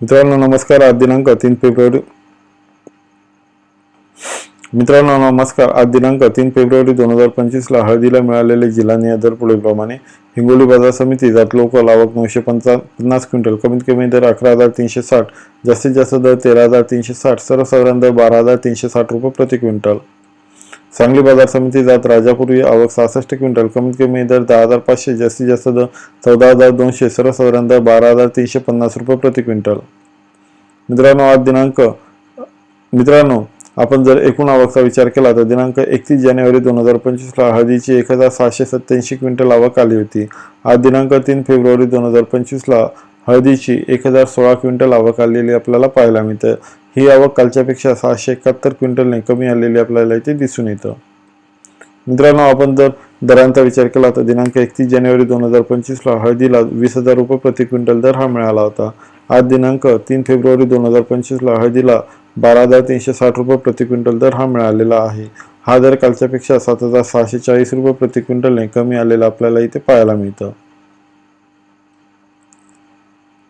मित्रांनो नमस्कार. आज दिनांक तीन फेब्रुवारी मित्रांनो नमस्कार. आज दिनांक तीन फेब्रुवारी दोन हजार पंचवीसला हळदीला मिळालेले जिल्हा दर पुढीलप्रमाणे हिंगोली बाजार समिती जात लोकल आवक नऊशे पंचा पन्नास क्विंटल कमीत कमी दर अकरा हजार तीनशे साठ जास्तीत जास्त दर तेरा हजार तीनशे साठ सर्वसाधारण दर बारा हजार तीनशे साठ रुपये प्रति क्विंटल. सांगली बाजार समिती जात राजापूर्वी आवक सहासष्ट क्विंटल कमीत कमी दर दहा हजार पाचशे जास्तीत जास्त दर चौदा हजार दोनशे सर्वसाधारण दर बारा हजार तीनशे पन्नास रुपये प्रति क्विंटल. मित्रांनो आज दिनांक मित्रांनो आपण जर एकूण आवकचा विचार केला तर दिनांक एकतीस जानेवारी दोन हजार पंचवीसला हळदीची एक हजार सहाशे सत्याऐंशी क्विंटल आवक आली होती. आज दिनांक तीन फेब्रुवारी दोन हजार पंचवीसला हळदीची एक हजार सोळा क्विंटल आवक आलेली आपल्याला पाहायला मिळते. ही आवक कालच्यापेक्षा सहाशे एकाहत्तर क्विंटलने कमी आलेली आपल्याला इथे दिसून येतं. मित्रांनो आपण जर दरांचा विचार केला तर दिनांक एकतीस जानेवारी दोन हजार पंचवीसला हळदीला वीस हजार रुपये प्रति क्विंटल दर हा मिळाला होता. आज दिनांक तीन फेब्रुवारी दोन हजार पंचवीसला हळदीला बारा हजार तीनशे साठ रुपये प्रति क्विंटल दर हा मिळालेला आहे. हा दर कालच्यापेक्षा सात हजार सहाशे चाळीस रुपये प्रति क्विंटलने कमी आलेला आपल्याला इथे पाहायला मिळतं.